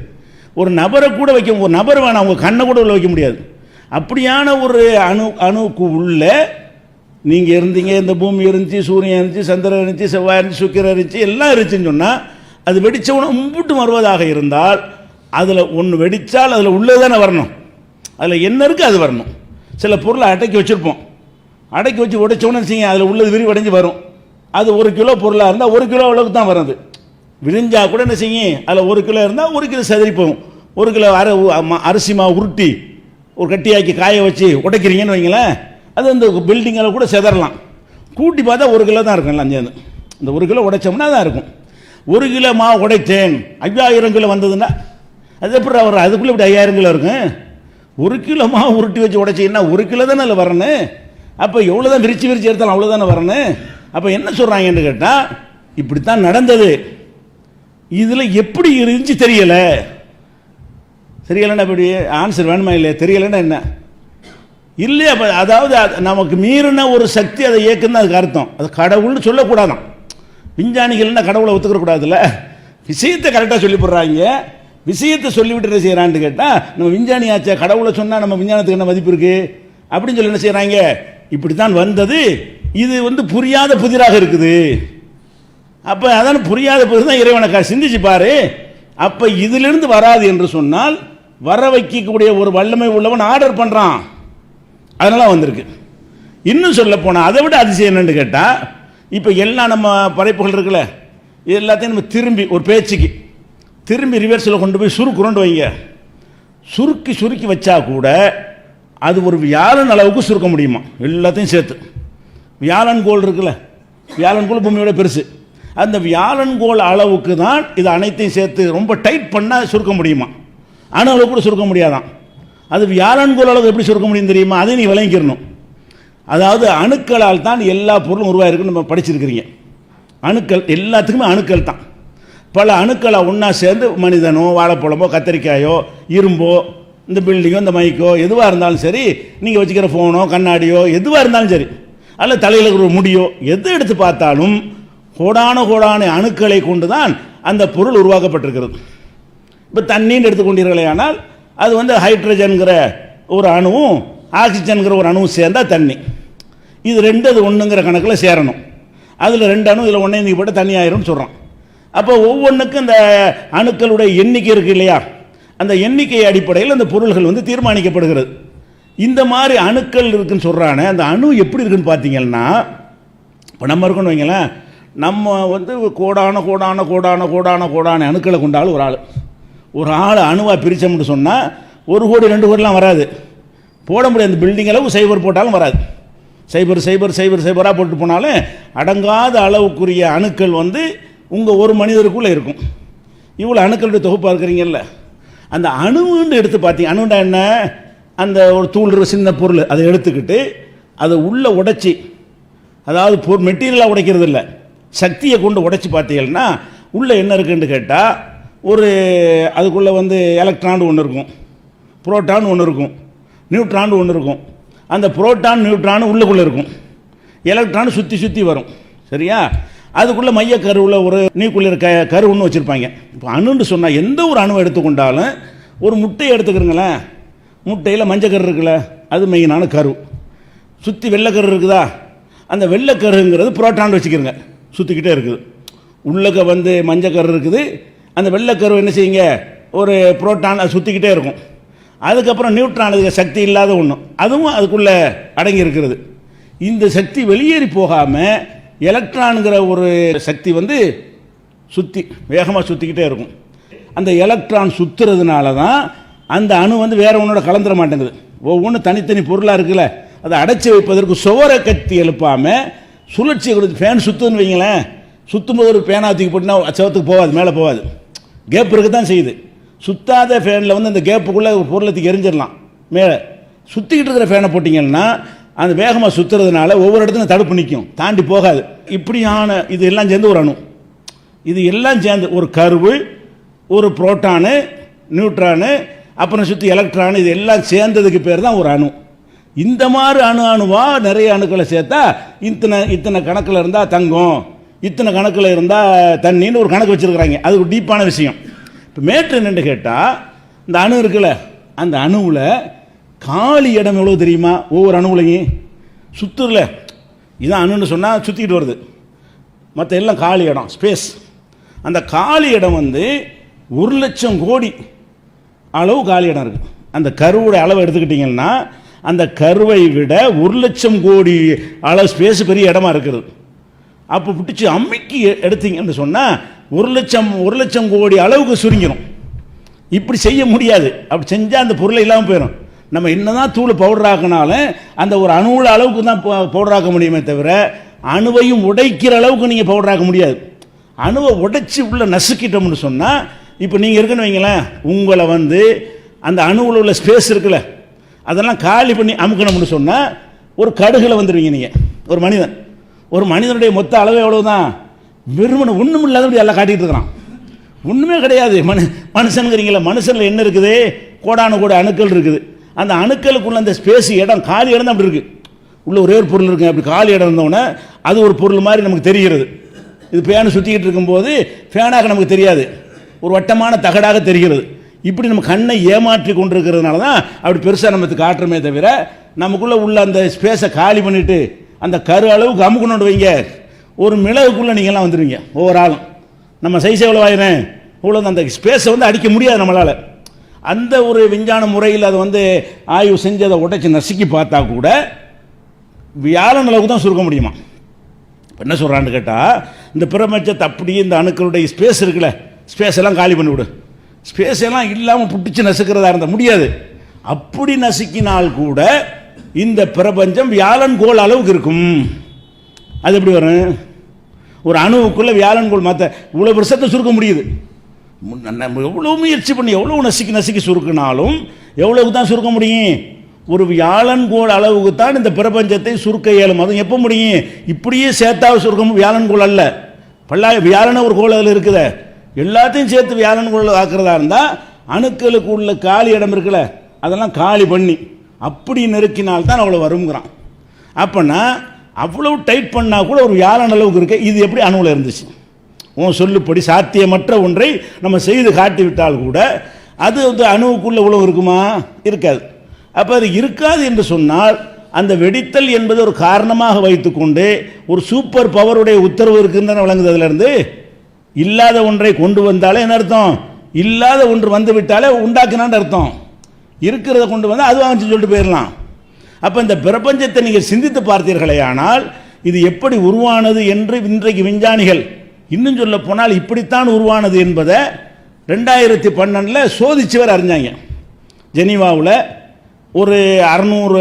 ஒரு நபரை கூட வைக்க ஒரு நபர் வேணாம் உங்கள் கண்ணை கூட உள்ள வைக்க முடியாது. அப்படியான ஒரு அணு அணுவுக்கு உள்ள நீங்கள் இருந்தீங்க. இந்த பூமி இருந்துச்சு சூரியன் இருந்துச்சு சந்திரன் இருந்துச்சு செவ்வாய் இருந்துச்சு சுக்கிரன் இருந்துச்சு எல்லாம் இருந்துச்சுன்னு சொன்னால் அது வெடிச்ச உடனே உம்பிட்டு வருவதாக இருந்தால் அதில் ஒன்று வெடித்தால் அதில் உள்ளே தானே வரணும். அதில் என்ன இருக்குது அது வரணும். சில பொருளை அடக்கி வச்சுருப்போம். அடக்கி வச்சு உடைச்சோன்னு வச்சுங்க அதில் உள்ளது விரிவடைஞ்சு வரும். அது ஒரு கிலோ பொருளாக இருந்தால் ஒரு கிலோ அளவுக்கு தான் வருது விரிஞ்சா கூட என்ன செய்யும்? அதில் ஒரு கிலோ இருந்தால் ஒரு கிலோ செதறி போகும். ஒரு கிலோ அரை அரிசி மாவு உருட்டி ஒரு கட்டியாக்கி காய வச்சு உடைக்கிறீங்கன்னு வைங்களேன் அது அந்த பில்டிங்கில் கூட செதறலாம். கூட்டி பார்த்தா ஒரு கிலோ தான் இருக்கும் அஞ்சு இந்த ஒரு கிலோ உடைச்சோம்னா தான் இருக்கும். ஒரு கிலோ மாவு உடைத்தேன். ஐயாயிரம் கிலோ வந்ததுன்னா அது எப்படி வரும் அதுக்குள்ளே இப்படி ஐயாயிரம் கிலோ இருக்கும் ஒரு கிலோ மாவு உருட்டி வச்சு உடைச்சிங்கன்னா ஒரு கிலோ தானே அதில் வரணும் அப்போ எவ்வளோ தான் விரிச்சு விரிச்சு எடுத்தாலும் அவ்வளோதானே வரணும் அப்போ என்ன சொல்கிறாங்கன்னு கேட்டால் இப்படித்தான் நடந்தது. இதில் எப்படி இருந்துச்சு தெரியலை. தெரியலன்னா இப்படி ஆன்சர் வேணுமா இல்லையா? தெரியலைன்னா என்ன? இல்லையா? அதாவது நமக்கு மீறின ஒரு சக்தி அதை இயக்குன்னு அதுக்கு அர்த்தம். அது கடவுள்னு சொல்லக்கூடாதான். விஞ்ஞானிகள்னா கடவுளை ஒத்துக்கிற கூடாதுல்ல? விஷயத்தை கரெக்டாக சொல்லி போடுறாங்க விஷயத்தை சொல்லிவிட்டு என்ன செய்கிறான்னு கேட்டால் நம்ம விஞ்ஞானி ஆச்சா கடவுளை சொன்னால் நம்ம விஞ்ஞானத்துக்கு என்ன மதிப்பு இருக்குது அப்படின்னு சொல்லி என்ன செய்கிறாங்க இப்படி தான் வந்தது. இது வந்து புரியாத புதிராக இருக்குது. அப்போ அதான் புரியாத புதிர் தான் இறைவனை க- சிந்திச்சு பாரு. அப்போ இதிலிருந்து வராது என்று சொன்னால் வர வைக்கக்கூடிய ஒரு வல்லமை உள்ளவன் ஆர்டர் பண்ணுறான் அதனால் வந்திருக்கு. இன்னும் சொல்ல போனால் அதை விட அதிசயம் என்னன்னு கேட்டால் இப்போ எல்லாம் நம்ம படைப்புகள் இருக்குல்ல இது எல்லாத்தையும் நம்ம திரும்பி ஒரு பேச்சுக்கு திரும்பி ரிவர்ஸில் கொண்டு போய் சுருக்குறோண்டு வைங்க. சுருக்கி சுருக்கி வச்சா கூட அது ஒரு வியாழன் அளவுக்கு சுருக்க முடியுமா? எல்லாத்தையும் சேர்த்து. வியாழன் கோள் இருக்குல்ல வியாழன் கோல் பூமியோட பெருசு. அந்த வியாழன் கோள் அளவுக்கு தான் இது அனைத்தையும் சேர்த்து ரொம்ப டைட் பண்ணால் சுருக்க முடியுமா? அணு அளவு கூட சுருக்க முடியாதான். அது வியாழன் கோல் அளவுக்கு எப்படி சுருக்க முடியும் தெரியுமா? அதை நீ விளங்கிக்கிறணும் அதாவது அணுக்களால் தான் எல்லா பொருளும் உருவாயிருக்குன்னு நம்ம படிச்சிருக்கிறீங்க. அணுக்கள் எல்லாத்துக்குமே அணுக்கள் தான். பல அணுக்களை ஒன்றா சேர்ந்து மனிதனோ வாழைப்பழமோ கத்திரிக்காயோ இரும்போ இந்த பில்டிங்கோ இந்த மைக்கோ எதுவாக இருந்தாலும் சரி நீங்கள் வச்சுக்கிற ஃபோனோ கண்ணாடியோ எதுவாக இருந்தாலும் சரி அல்ல தலையில் இருக்கிற ஒரு முடியோ எது எடுத்து பார்த்தாலும் கோடான கோடான அணுக்களை கொண்டு தான் அந்த பொருள் உருவாக்கப்பட்டிருக்கிறது. இப்போ தண்ணின்னு எடுத்துக்கொண்டீர்களே ஆனால் அது வந்து ஹைட்ரஜன்கிற ஒரு அணுவும் ஆக்சிஜன்கிற ஒரு அணுவும் சேர்ந்தால் தண்ணி. இது ரெண்டு அது ஒன்றுங்கிற கணக்கில் சேரணும். அதில் ரெண்டு அணு இதில் ஒன்றே நீ போட்டு தனியாயிரும்னு சொல்கிறான் அப்போ ஒவ்வொன்றுக்கும் இந்த அணுக்களுடைய எண்ணிக்கை இருக்குது இல்லையா? அந்த எண்ணிக்கை அடிப்படையில் அந்த பொருள்கள் வந்து தீர்மானிக்கப்படுகிறது. இந்த மாதிரி அணுக்கள் இருக்குன்னு சொல்கிறானே அந்த அணு எப்படி இருக்குன்னு பார்த்தீங்கன்னா இப்போ நம்ம இருக்கோம்னு வைங்களேன் நம்ம வந்து கோடான கோடான கோடான கோடான கோடான அணுக்களை கொண்டாலும் ஒரு ஆள். ஒரு ஆள் அணுவாக பிரித்தோம்னு சொன்னால் ஒரு கோடி ரெண்டு கோடிலாம் வராது. போட முடியாது பில்டிங் அளவு சைபர் போட்டாலும் வராது. சைபர் சைபர் சைபர் சைபராக போட்டு போனாலும் அடங்காத அளவுக்குரிய அணுக்கள் வந்து உங்கள் ஒரு மனிதருக்குள்ளே இருக்கும். இவ்வளோ அணுக்களுடைய தொகுப்பாக இருக்கிறீங்கல்ல. அந்த அணுன்னு எடுத்து பார்த்தீங்க அணுண்டா என்ன? அந்த ஒரு தூள் சின்ன பொருள் அதை எடுத்துக்கிட்டு அதை உள்ளே உடைச்சி அதாவது பொருள் மெட்டீரியலாக உடைக்கிறது இல்லை. சக்தியை கொண்டு உடைச்சி பார்த்தீங்கன்னா உள்ளே என்ன இருக்குன்னு கேட்டால் ஒரு அதுக்குள்ளே வந்து எலக்ட்ரான் ஒன்று இருக்கும். புரோட்டான் ஒன்று இருக்கும். நியூட்ரான் ஒன்று இருக்கும். அந்த புரோட்டான் நியூட்ரான் உள்ளுக்குள்ளே இருக்கும். எலக்ட்ரான் சுற்றி சுற்றி வரும். சரியா? அதுக்குள்ளே மைய கருவில் ஒரு நீக்குள்ள க கரு ஒன்று வச்சுருப்பாங்க. இப்போ அணுன்னு சொன்னால் எந்த ஒரு அணுவை எடுத்துக்கொண்டாலும் ஒரு முட்டையை எடுத்துக்கிறங்களேன். முட்டையில் மஞ்சக்கரு இருக்குல்ல அது மெயினான கரு. சுற்றி வெள்ளைக்கரு இருக்குதா? அந்த வெள்ளைக்கருங்கிறது புரோட்டான் வச்சுக்கிறங்க. சுற்றிக்கிட்டே இருக்குது. உள்ளக்க வந்து மஞ்சக்கரு இருக்குது. அந்த வெள்ளைக்கரு என்ன செய்யுங்க? ஒரு புரோட்டான் அது சுற்றிக்கிட்டே இருக்கும். அதுக்கப்புறம் நியூட்ரான் அதுக்கு சக்தி இல்லாத ஒன்று அதுவும் அதுக்குள்ளே அடங்கி இருக்கிறது. இந்த சக்தி வெளியேறி போகாமல் எலக்ட்ரானுங்கிற ஒரு சக்தி வந்து சுற்றி வேகமாக சுற்றிக்கிட்டே இருக்கும். அந்த எலக்ட்ரான் சுற்றுறதுனால தான் அந்த அணு வந்து வேற ஒன்றோட கலந்துட மாட்டேங்குது. ஒவ்வொன்றும் தனித்தனி பொருளாக இருக்குல்ல அதை அடைச்சி வைப்பதற்கு சுவரை கத்தி எழுப்பாமல் சுழற்சியை கொடுத்து ஃபேன் சுற்றுன்னு வைங்களேன் சுற்றும் போது ஒரு பேனா தூக்கி போட்டுனா சவத்துக்கு போகாது மேலே போகாது. கேப் இருக்க தான் செய்யுது. சுத்தாத ஃபேனில் வந்து அந்த கேப்புக்குள்ளே ஒரு பொருளை எரிஞ்சிடலாம். மேலே. சுற்றிக்கிட்டு இருக்கிற ஃபேனை போட்டிங்கன்னா அந்த வேகமாக சுற்றுறதுனால ஒவ்வொரு இடத்துலையும் தடுப்பு நிற்கும் தாண்டி போகாது. இப்படியான இது எல்லாம் சேர்ந்து ஒரு அணு. இது எல்லாம் சேர்ந்து ஒரு கருவு ஒரு புரோட்டானு நியூட்ரானு அப்புறம் சுற்றி எலக்ட்ரானு இது எல்லாம் சேர்ந்ததுக்கு பேர் தான் ஒரு அணு. இந்த மாதிரி அணு அணுவாக நிறைய அணுக்களை சேர்த்தா இத்தனை இத்தனை கணக்கில் இருந்தால் தங்கம். இத்தனை கணக்கில் இருந்தால் தண்ணின்னு ஒரு கணக்கு வச்சுருக்குறாங்க. அது ஒரு டீப்பான விஷயம். இப்போ மேட்ரு என்னென்னு கேட்டால் இந்த அணு இருக்குல்ல அந்த அணுவில் காலி இடம் எவ்வளோ தெரியுமா? ஒவ்வொரு அணுவுலையும். சுற்றுல இதுதான் அணுன்னு சொன்னால் சுற்றிக்கிட்டு வருது. மற்ற எல்லாம் காலி இடம் ஸ்பேஸ் அந்த காலி இடம் வந்து ஒரு லட்சம் கோடி அளவு காலி இடம் இருக்குது அந்த கருவோட அளவை எடுத்துக்கிட்டிங்கன்னா அந்த கருவை விட ஒரு லட்சம் கோடி அளவு ஸ்பேஸ் பெரிய இடமா இருக்குது. அப்போ பிடிச்சி அம்மிக்கு எடுத்தீங்கன்னு சொன்னால் ஒரு லட்சம் ஒரு லட்சம் கோடி அளவுக்கு சுருங்கிடும் இப்படி செய்ய முடியாது. அப்படி செஞ்சால் அந்த பொருளை இல்லாமல் போயிடும் நம்ம என்ன தான் தூள் பவுடர் ஆக்கினாலும் அந்த ஒரு அணுவில் அளவுக்கு தான் பவுடர் ஆக்க முடியுமே தவிர அணுவையும் உடைக்கிற அளவுக்கு நீங்கள் பவுடர் ஆக்க முடியாது. அணுவை உடைச்சி உள்ளே நசுக்கிட்டோம்னு சொன்னால் இப்போ நீங்கள் இருக்குன்னு வைங்களேன் உங்களை வந்து அந்த அணுவில் உள்ள ஸ்பேஸ் இருக்குல்ல அதெல்லாம் காலி பண்ணி அமுக்கணும்னு சொன்னால் ஒரு கடுகில் வந்துடுவீங்க நீங்கள் ஒரு மனிதன். ஒரு மனிதனுடைய மொத்த அளவு எவ்வளவு தான் வெறுமனை ஒன்றும் இல்லாதபடி எல்லாம் காட்டிகிட்டு இருக்கிறான். ஒன்றுமே கிடையாது. மனு மனுஷனுங்கிறீங்களா மனுஷனில் என்ன இருக்குது? கோடானு கோடி அணுக்கள் இருக்குது. அந்த அணுக்களுக்குள்ள அந்த ஸ்பேஸ் இடம் காலி இடம் தான் அப்படி இருக்குது உள்ள ஒரே ஒரு பொருள் இருக்கு. அப்படி காலி இடம் இருந்தோடனே அது ஒரு பொருள் மாதிரி நமக்கு தெரிகிறது. இது ஃபேனு சுற்றிக்கிட்டு இருக்கும்போது ஃபேனாக நமக்கு தெரியாது. ஒரு வட்டமான தகடாக தெரிகிறது. இப்படி நம்ம கண்ணை ஏமாற்றி கொண்டிருக்கிறதுனால தான் அப்படி பெருசாக நம்ம காட்டுறமே தவிர நமக்குள்ளே உள்ள அந்த ஸ்பேஸை காலி பண்ணிவிட்டு அந்த கரு அளவுக்கு அமுக்கணும்னு வைங்க. ஒரு மிளகுக்குள்ளே நீங்கள்லாம் வந்துடுவீங்க ஒவ்வொரு ஆளும். நம்ம சைஸ் எவ்வளோ ஆயிரம்? இவ்வளோ அந்த ஸ்பேஸை வந்து அடிக்க முடியாது நம்மளால். அந்த ஒரு விஞ்ஞான முறையில் அதை வந்து ஆய்வு செஞ்சு அதை உடைச்சி நசுக்கி பார்த்தா கூட வியாழன் அளவுக்கு தான் சுருக்க முடியுமா? இப்போ என்ன சொல்கிறான்னு கேட்டால் இந்த பிரபஞ்சத்தை அப்படியே இந்த அணுக்களுடைய ஸ்பேஸ் இருக்குல்ல ஸ்பேஸ் எல்லாம் காலி பண்ணிவிடு. ஸ்பேஸ் எல்லாம் இல்லாமல் புட்டிச்சு நசுக்கிறதா இருந்தால் முடியாது. அப்படி நசுக்கினால் கூட இந்த பிரபஞ்சம் வியாழன் கோல் அளவுக்கு இருக்கும். அது எப்படி வரும்? ஒரு அணுவுக்குள்ளே வியாழன் கோள் மற்ற இவ்வளோ வருஷத்தை சுருக்க முடியுது. நம்ம எவ்வளோ முயற்சி பண்ணி எவ்வளோ நசுக்கி நசுக்கி சுருக்கினாலும் எவ்வளவுக்கு தான் சுருக்க முடியும்? ஒரு வியாழன்கோள் அளவுக்கு தான் இந்த பிரபஞ்சத்தை சுருக்க இயலும். அதுவும் எப்போ முடியும்? இப்படியே சேர்த்தா சுருக்கம் வியாழன் வியாழன்கோள் அல்ல. பல்லாய வியாழன ஒரு கோள் அதில் இருக்குதே. எல்லாத்தையும் சேர்த்து வியாழன்கோள் ஆக்குறதா இருந்தால் அணுக்களுக்கு உள்ள காலி இடம் இருக்குல்ல அதெல்லாம் காலி பண்ணி அப்படி நெருக்கினால்தான் அவ்வளோ வருங்கிறான். அப்போனா அவ்வளவு டைட் பண்ணால் கூட ஒரு வியாழன் அளவுக்கு இருக்க. இது எப்படி அணுவில் இருந்துச்சு? உன் சொல்லுப்படி சாத்தியமற்ற ஒன்றை நம்ம செய்து காட்டிவிட்டால் கூட அது வந்து அணுவுக்குள்ளே உழவு இருக்குமா? இருக்காது. அப்போ அது இருக்காது என்று சொன்னால் அந்த வெடித்தல் என்பது ஒரு காரணமாக வைத்துக்கொண்டு ஒரு சூப்பர் பவருடைய உத்தரவு இருக்குன்னு தானே விளங்குது இல்லாத ஒன்றை கொண்டு வந்தாலே என்ன அர்த்தம்? இல்லாத ஒன்று வந்து விட்டாலே உண்டாக்கினான்னு அர்த்தம். இருக்கிறத கொண்டு வந்தால் அது வாங்கிச்சு சொல்லிட்டு போயிடலாம். அப்போ இந்த பிரபஞ்சத்தை நீங்கள் சிந்தித்து பார்த்தீர்களே ஆனால் இது எப்படி உருவானது என்று இன்றைக்கு விஞ்ஞானிகள் இன்னும் சொல்ல போனால் இப்படித்தான் உருவானது என்பதை ரெண்டாயிரத்தி பன்னெண்டில் சோதிச்சவர் அறிஞ்சாங்க. ஜெனீவாவில் ஒரு அறநூறு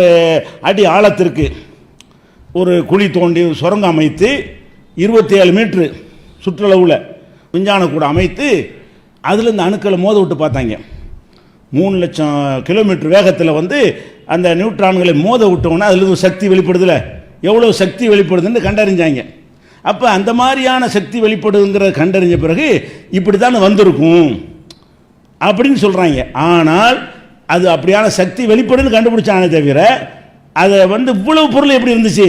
அடி ஆழத்திற்கு ஒரு குழி தோண்டி சுரங்கம் அமைத்து இருபத்தி ஏழு மீட்ரு சுற்றளவில் விஞ்ஞான கூட அமைத்து அதில் இந்த அணுக்களை மோத விட்டு பார்த்தாங்க. மூணு லட்சம் கிலோமீட்டர் வேகத்தில் வந்து அந்த நியூட்ரான்களை மோத விட்டோன்னா அதில் சக்தி வெளிப்படுதுல. எவ்வளோ சக்தி வெளிப்படுதுன்னு கண்டறிஞ்சாங்க. அப்போ அந்த மாதிரியான சக்தி வெளிப்படுதுங்கிறத கண்டறிஞ்ச பிறகு இப்படி தான் வந்திருக்கும். அப்படின்னு சொல்கிறாங்க ஆனால் அது அப்படியான சக்தி வெளிப்படுன்னு கண்டுபிடிச்சானே தவிர அதை வந்து இவ்வளவு பொருள் எப்படி இருந்துச்சு?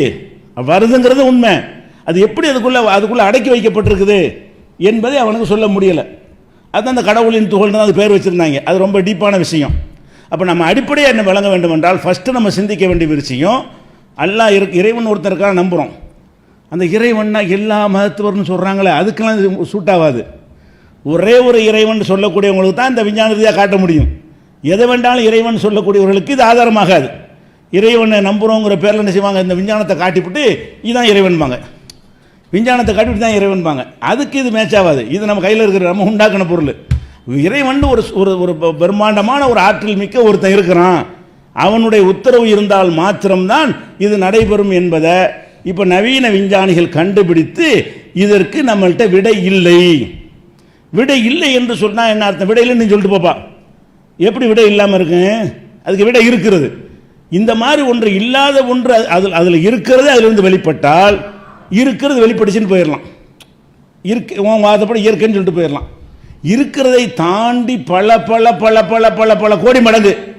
வருதுங்கிறது உண்மை. அது எப்படி அதுக்குள்ளே அதுக்குள்ளே அடக்கி வைக்கப்பட்டிருக்குது என்பதை அவனுக்கு சொல்ல முடியலை. அதுதான் அந்த கடவுளின் துகள்னு அது பேர் வச்சுருந்தாங்க. அது ரொம்ப டீப்பான விஷயம். அப்போ நம்ம அடிப்படையாக என்ன விளங்க வேண்டும் என்றால் ஃபஸ்ட்டு நம்ம சிந்திக்க வேண்டிய விஷயம் அல்லா இருக்கு இறைவன் ஒருத்தருக்காக நம்புகிறோம் அந்த இறைவன்னா எல்லா மதத்துவர்னு சொல்கிறாங்களே அதுக்கெல்லாம் இது சூட் ஆகாது. ஒரே ஒரு இறைவன் சொல்லக்கூடியவங்களுக்கு தான் இந்த விஞ்ஞான ரீதியாக காட்ட முடியும். எதை வேண்டாலும் இறைவன் சொல்லக்கூடியவர்களுக்கு இது ஆதாரமாகாது. இறைவனை நம்புகிறோங்கிற பேரில் என்ன செய்வாங்க? இந்த விஞ்ஞானத்தை காட்டிவிட்டு இதுதான் இறைவன்பாங்க. விஞ்ஞானத்தை காட்டிவிட்டு தான் இறைவன்பாங்க. அதுக்கு இது மேட்ச் ஆகாது. இது நம்ம கையில் இருக்கிற நம்ம உண்டாக்கின பொருள். இறைவன் ஒரு ஒரு ஒரு பிரம்மாண்டமான ஒரு ஆற்றல் மிக்க ஒருத்தன் இருக்கிறான். அவனுடைய உத்தரவு இருந்தால் மாத்திரம்தான் இது நடைபெறும் என்பதை இப்போ நவீன விஞ்ஞானிகள் கண்டுபிடித்து இதற்கு நம்மள்கிட்ட விடை இல்லை. விடை இல்லை என்று சொன்னால் என்ன அர்த்தம்? விடை இல்லைன்னு சொல்லிட்டு போப்பா. எப்படி விடை இல்லாமல் இருக்கு? அதுக்கு விடை இருக்கிறது. இந்த மாதிரி ஒன்று இல்லாத ஒன்று அதில் அதில் இருக்கிறது அதிலிருந்து வெளிப்பட்டால் இருக்கிறது வெளிப்பட்டுச்சுன்னு போயிடலாம். இருக்கு உன் வாதப்படி இயற்கைன்னு சொல்லிட்டு போயிடலாம். இருக்கிறதை தாண்டி பல பல பல பல பல பல கோடி மடங்கு.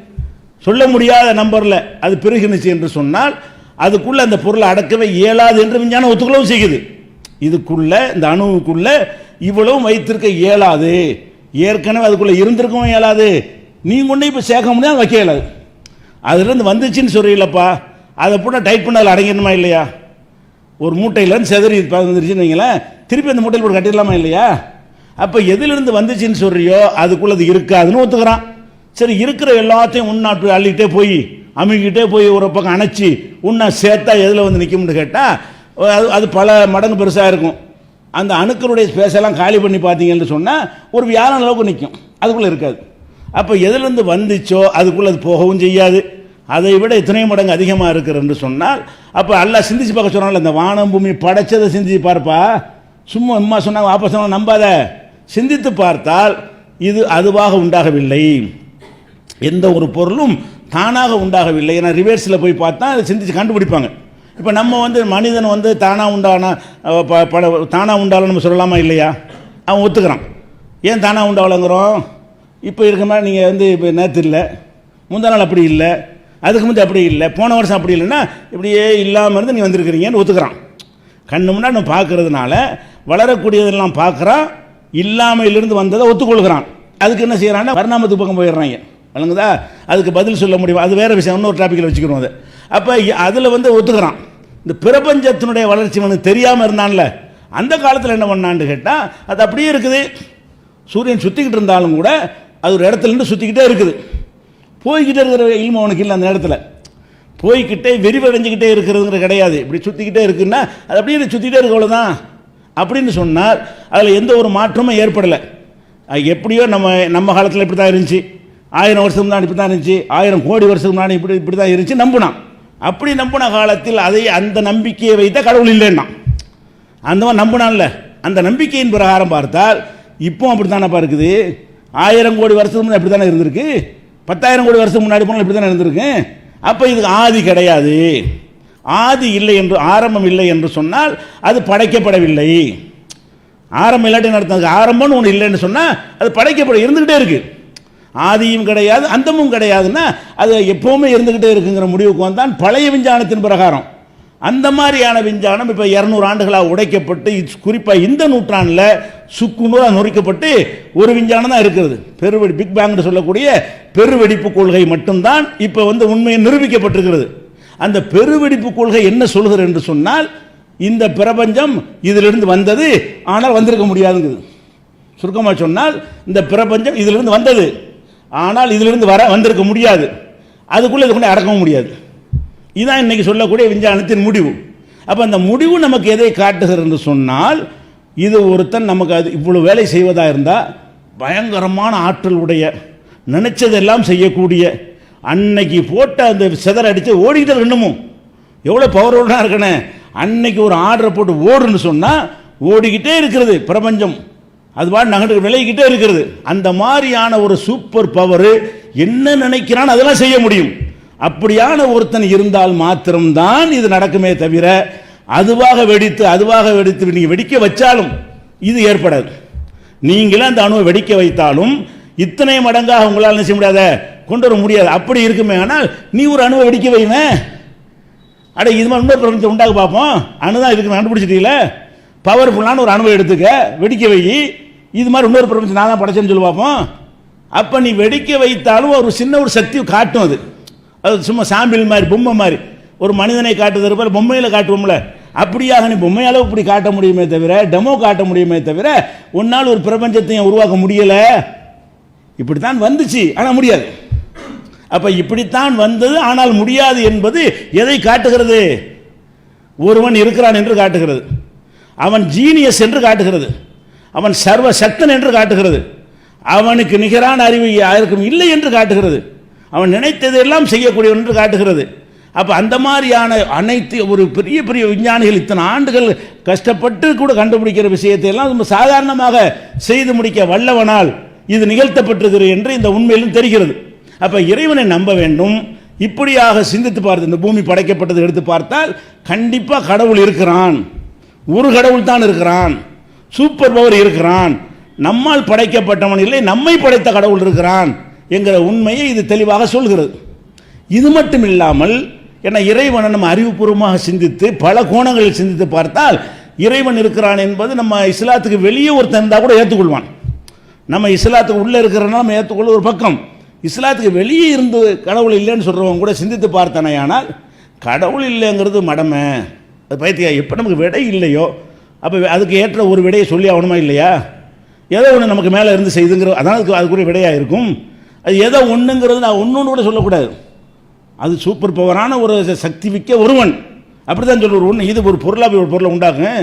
சொல்ல முடியாத நம்பரில் அது பெருகினுச்சு என்று சொன்னால் அதுக்குள்ளே அந்த பொருளை அடக்கவே இயலாது என்று விஞ்ஞானம் ஒத்துக்கொள்ளவும் செய்யுது. இதுக்குள்ளே இந்த அணுவுக்குள்ளே இவ்வளவும் வைத்திருக்க இயலாது. ஏற்கனவே அதுக்குள்ளே இருந்திருக்கவும் இயலாது. நீ கொண்டு இப்போ சேர்க்க முடியாது வைக்க இயலாது. அதுலேருந்து வந்துச்சுன்னு சொல்றீங்களப்பா. அதை போட டைப் பண்ண அதில் அடங்கிடணுமா இல்லையா? ஒரு மூட்டையிலேருந்து செதறி வந்துருச்சுன்னு வைங்களேன். திருப்பி அந்த மூட்டையில் போட்டு கட்டிடலாமா இல்லையா? அப்போ எதிலிருந்து வந்துச்சுன்னு சொல்கிறியோ அதுக்குள்ளே அது இருக்காதுன்னு ஒத்துக்கிறான். சரி இருக்கிற எல்லாத்தையும் உன்னாட்டு அள்ளிக்கிட்டே போய் அமுக்கிட்டே போய் ஒரு பக்கம் அணைச்சி உன்னா சேர்த்தா எதில் வந்து நிற்கும்னு கேட்டால் அது அது பல மடங்கு பெருசாக இருக்கும். அந்த அணுக்களுடைய ஸ்பேஸெல்லாம் காலி பண்ணி பார்த்தீங்கன்னு சொன்னால் ஒரு வியாழன் அளவுக்கு நிற்கும் அதுக்குள்ளே இருக்காது. அப்போ எதுலேருந்து வந்துச்சோ அதுக்குள்ளே அது போகவும் செய்யாது. அதை விட இத்தனை மடங்கு அதிகமாக இருக்கிறன்னு சொன்னால் அப்போ எல்லாம் சிந்திச்சு பார்க்க சொன்னால இந்த வானம் பூமி படைச்சதை சிந்திச்சு பார்ப்பா. சும்மா அம்மா சொன்னாங்க வாப்பா சொன்னாங்க நம்பாத. சிந்தித்து பார்த்தால் இது அதுவாக உண்டாகவில்லை. எந்த ஒரு பொருளும் தானாக உண்டாகவில்லை. ஏன்னா ரிவர்ஸில் போய் பார்த்தா அதை சிந்தித்து கண்டுபிடிப்பாங்க. இப்போ நம்ம வந்து மனிதன் வந்து தானாக உண்டான ப- பல தானாக உண்டாலும் நம்ம சொல்லலாமா இல்லையா? அவன் ஒத்துக்கிறான். ஏன் தானாக உண்டாவலங்கிறோம் இப்போ இருக்கிற மாதிரி நீங்கள் வந்து இப்போ நேற்று இல்லை முந்தா நாள் அப்படி இல்லை. அதுக்கு முந்தைய அப்படி இல்லை. போன வருஷம் அப்படி இல்லைன்னா இப்படியே இல்லாமல் இருந்து நீ வந்திருக்கிறீங்கன்னு ஒத்துக்கிறான். கண்ணு முன்னாடி நம்ம பார்க்கறதுனால வளரக்கூடியதெல்லாம் பார்க்குறான் இல்லாமையிலிருந்து வந்ததை ஒத்துக்கொள்கிறான். அதுக்கு என்ன செய்கிறான்னா பரிணாமத்துக்கு பக்கம் போயிடுறாங்க. விளங்குதா? அதுக்கு பதில் சொல்ல முடியும்? அது வேறு விஷயம். இன்னொரு டாப்பிக்கில் வச்சுக்கிறோம் அது. அப்போ அதில் வந்து ஒத்துக்கிறான். இந்த பிரபஞ்சத்தினுடைய வளர்ச்சி அவனுக்கு தெரியாமல் இருந்தான்ல. அந்த காலத்தில் என்ன பண்ணான்னு கேட்டால் அது அப்படியே இருக்குது. சூரியன் சுற்றிக்கிட்டு இருந்தாலும் கூட அது ஒரு இடத்துல இருந்து சுற்றிக்கிட்டே இருக்குது. போய்கிட்டே இருக்கிற இல்மு அவனுக்கு இல்லை அந்த நேரத்தில். போய்கிட்டே வெறிவடைஞ்சிக்கிட்டே இருக்கிறதுங்கிற கிடையாது. இப்படி சுற்றிக்கிட்டே இருக்குன்னா அது அப்படியே சுற்றிக்கிட்டே இருக்க அவ்வளோதான் அப்படின்னு சொன்னால் அதில் எந்த ஒரு மாற்றமும் ஏற்படலை. எப்படியோ நம்ம நம்ம காலத்தில் இப்படி தான் இருந்துச்சு. ஆயிரம் வருஷம் தான் இப்படி தான் இருந்துச்சு. ஆயிரம் கோடி வருஷம் தான் இப்படி இப்படி தான் இருந்துச்சு. நம்பினான். அப்படி நம்பின காலத்தில் அதை அந்த நம்பிக்கையை வைத்த கடவுள் இல்லைன்னா அந்த மாதிரி நம்பினான்ல. அந்த நம்பிக்கையின் பிரகாரம் பார்த்தால் இப்போ அப்படித்தானப்பா இருக்குது? ஆயிரம் கோடி வருஷத்துக்கு முன்னாடி அப்படி தானே இருந்திருக்கு? பத்தாயிரம் கோடி வருஷம் முன்னாடி போனால் இப்படி தான் இருந்திருக்கு? அப்போ இதுக்கு ஆதி கிடையாது. ஆதி இல்லை என்று ஆரம்பம் இல்லை என்று சொன்னால் அது படைக்கப்படவில்லை. ஆரம்பம் இல்லாட்டி நடத்தாது ஆரம்பம்னு ஒன்று இல்லைன்னு சொன்னால் அது படைக்கப்பட இருந்துக்கிட்டே இருக்குது ஆதியும் கிடையாது அந்தமும் கிடையாதுன்னா அது எப்பவுமே இருந்துக்கிட்டே இருக்குங்கிற முடிவுக்கு வந்தான் பழைய விஞ்ஞானத்தின் பிரகாரம். அந்த மாதிரியான விஞ்ஞானம் இப்போ இரநூறு ஆண்டுகளாக உடைக்கப்பட்டு குறிப்பாக இந்த நூற்றாண்டில் சுக்குநூறாக நொறிக்கப்பட்டு ஒரு விஞ்ஞானம் தான் இருக்கிறது. பெருவெடி பிக் பேங்னு சொல்லக்கூடிய பெருவெடிப்பு கொள்கை மட்டும்தான் இப்போ வந்து உண்மையை நிரூபிக்கப்பட்டிருக்கிறது. அந்த பெருவெடிப்பு கொள்கை என்ன சொல்கிறது என்று சொன்னால் இந்த பிரபஞ்சம் இதிலிருந்து வந்தது ஆனால் வந்திருக்க முடியாதுங்குது. சுருக்கமாக சொன்னால் இந்த பிரபஞ்சம் இதிலிருந்து வந்தது ஆனால் இதிலிருந்து வர வந்திருக்க முடியாது. அதுக்குள்ளே இது கொண்டு அடக்கவும் முடியாது. இதுதான் இன்னைக்கு சொல்லக்கூடிய விஞ்ஞானத்தின் முடிவு. அப்போ அந்த முடிவு நமக்கு எதை காட்டுகிறது என்று சொன்னால் இது ஒருத்தன் நமக்கு அது இவ்வளோ வேலை செய்வதாக இருந்தால் பயங்கரமான ஆற்றல் உடைய நினைச்சதெல்லாம் செய்யக்கூடிய அன்னைக்கு போட்ட அந்த சிதற அடித்து ஓடிக்கிட்டு இன்னமும் எவ்வளோ பவர்ஃபுல்லாக இருக்கணே? அன்னைக்கு ஒரு ஆர்டரை போட்டு ஓடுன்னு சொன்னால் ஓடிக்கிட்டே இருக்கிறது பிரபஞ்சம். அதுபாடு நகண்டு விலகிக்கிட்டே இருக்கிறது. அந்த மாதிரியான ஒரு சூப்பர் பவர் என்ன நினைக்கிறான் அதெல்லாம் செய்ய முடியும். அப்படியான ஒருத்தன் இருந்தால் மாத்திரம்தான் இது நடக்குமே தவிர அதுவாக வெடித்து அதுவாக வெடித்து நீங்கள் வெடிக்க வச்சாலும் இது ஏற்படாது. நீங்களே அந்த அணுவை வெடிக்க வைத்தாலும் இத்தனை மடங்காக உங்களால் செய்ய முடியாத? கொண்டு வர முடியாது. அப்படி இருக்குமே. ஆனால் நீ ஒரு அணுவை வெடிக்க வைமே. அட இது மாதிரி இன்னொரு பிரபஞ்சத்தை உண்டாக பார்ப்போம். அணு தான் இதுக்கு கண்டுபிடிச்சிட்டீங்களே பவர்ஃபுல்லான ஒரு அணுவை எடுத்துக்க வெடிக்க வை. இது மாதிரி இன்னொரு பிரபஞ்சம் நான் தான் படைச்சேன்னு சொல்லி பார்ப்போம். அப்போ நீ வெடிக்க வைத்தாலும் ஒரு சின்ன ஒரு சக்தி காட்டும் அது. அது சும்மா சாம்பிள் மாதிரி பொம்மை மாதிரி. ஒரு மனிதனை காட்டுறது போல பொம்மையில் காட்டுவோம்ல. அப்படியாக நீ பொம்மையால இப்படி காட்ட முடியுமே தவிர டெமோ காட்ட முடியுமே தவிர உன்னால் ஒரு பிரபஞ்சத்தையும் உருவாக்க முடியலை. இப்படித்தான் வந்துச்சு ஆனால் முடியாது. அப்போ இப்படித்தான் வந்தது ஆனால் முடியாது என்பது எதை காட்டுகிறது? ஒருவன் இருக்கிறான் என்று காட்டுகிறது. அவன் ஜீனியஸ் என்று காட்டுகிறது. அவன் சர்வ சக்தன் என்று காட்டுகிறது. அவனுக்கு நிகரான அறிவு யாருக்கும் இல்லை என்று காட்டுகிறது. அவன் நினைத்ததெல்லாம் செய்யக்கூடியவன் என்று காட்டுகிறது. அப்போ அந்த மாதிரியான அனைத்து ஒரு பெரிய பெரிய விஞ்ஞானிகள் இத்தனை ஆண்டுகள் கஷ்டப்பட்டு கூட கண்டுபிடிக்கிற விஷயத்தை எல்லாம் ரொம்ப சாதாரணமாக செய்து முடிக்க வல்லவனால் இது நிகழ்த்தப்பட்டிருக்கிறது என்று இந்த உண்மையிலும் தெரிகிறது. அப்போ இறைவனை நம்ப வேண்டும். இப்படியாக சிந்தித்து பார்த்து இந்த பூமி படைக்கப்பட்டது எடுத்து பார்த்தால் கண்டிப்பாக கடவுள் இருக்கிறான். ஒரு கடவுள் தான் இருக்கிறான். சூப்பர் பவர் இருக்கிறான். நம்மால் படைக்கப்பட்டவன் இல்லை நம்மை படைத்த கடவுள் இருக்கிறான். என்கிற உண்மையை இது தெளிவாக சொல்கிறது. இது மட்டும் இல்லாமல் என்ன இறைவனை நம்ம அறிவுபூர்வமாக சிந்தித்து பல கோணங்களில் சிந்தித்து பார்த்தால் இறைவன் இருக்கிறான் என்பது நம்ம இஸ்லாத்துக்கு வெளியே ஒருத்தன் இருந்தால் கூட ஏற்றுக்கொள்வான். நம்ம இஸ்லாத்துக்கு உள்ளே இருக்கிறனால நம்ம ஏற்றுக்கொள்ள ஒரு பக்கம். இஸ்லாத்துக்கு வெளியே இருந்து கடவுள் இல்லைன்னு சொல்கிறவங்க கூட சிந்தித்து பார்த்தானேயானால் கடவுள் இல்லைங்கிறது மடமை. அது பைத்தியா எப்போ நமக்கு விடை இல்லையோ? அப்போ அதுக்கு ஏற்ற ஒரு விடையை சொல்லி ஆகணுமா இல்லையா? ஏதோ ஒன்று நமக்கு மேலே இருந்து செய்துங்கிற அதான் அதுக்கு அதுக்குரிய விடையாக இருக்கும். அது ஏதோ ஒன்றுங்கிறது நான் ஒன்று கூட சொல்லக்கூடாது. அது சூப்பர் பவரான ஒரு சக்தி மிக்க ஒருவன். அப்படி தான் சொல்லுவார் ஒன்று இது ஒரு பொருளாக ஒரு பொருளை உண்டாகும்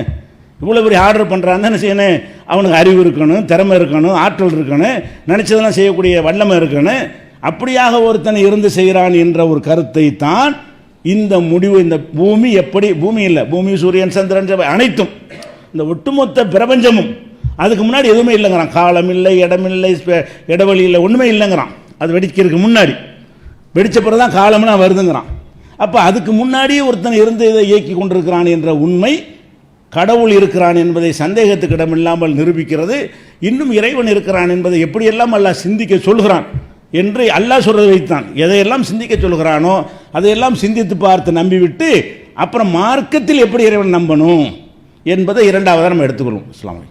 இவ்வளோ பெரிய ஆர்டர் பண்ணுறான்னு என்ன செய்யணும். அவனுக்கு அறிவு இருக்கணும் திறமை இருக்கணும் ஆற்றல் இருக்கணும் நினச்சதெல்லாம் செய்யக்கூடிய வல்லமை இருக்கணும். அப்படியாக ஒருத்தனை இருந்து செய்கிறான் என்ற ஒரு கருத்தை தான் இந்த முடிவு இந்த பூமி எப்படி பூமி இல்லை பூமி சூரியன் சந்திரன் அனைத்தும். இந்த ஒட்டுமொத்த பிரபஞ்சமும் அதுக்கு முன்னாடி எதுவுமே இல்லைங்கிறான். காலம் இல்லை இடம் இல்லை ஸ்பே- இடைவெளி இல்லை ஒன்றுமே இல்லைங்கிறான். அது வெடிக்கிறதுக்கு முன்னாடி. வெடித்த பிறகு தான் காலம்லாம் வருதுங்கிறான். அப்போ அதுக்கு முன்னாடியே ஒருத்தன் இருந்து இதை இயக்கி கொண்டிருக்கிறான் என்ற உண்மை கடவுள் இருக்கிறான் என்பதை சந்தேகத்துக்கு இடமில்லாமல் நிரூபிக்கிறது. இன்னும் இறைவன் இருக்கிறான் என்பதை எப்படியெல்லாம் அல்லாஹ் சிந்திக்க சொல்கிறான் என்று அல்லாஹ் சொல்றதை வைத்தான். எதையெல்லாம் சிந்திக்க சொல்கிறானோ அதையெல்லாம் சிந்தித்து பார்த்து நம்பிவிட்டு அப்புறம் மார்க்கத்தில் எப்படி இறைவன் நம்பணும் என்பதை இரண்டாவதாக நம்ம எடுத்துக்கொள்வோம். இஸ்லாமிய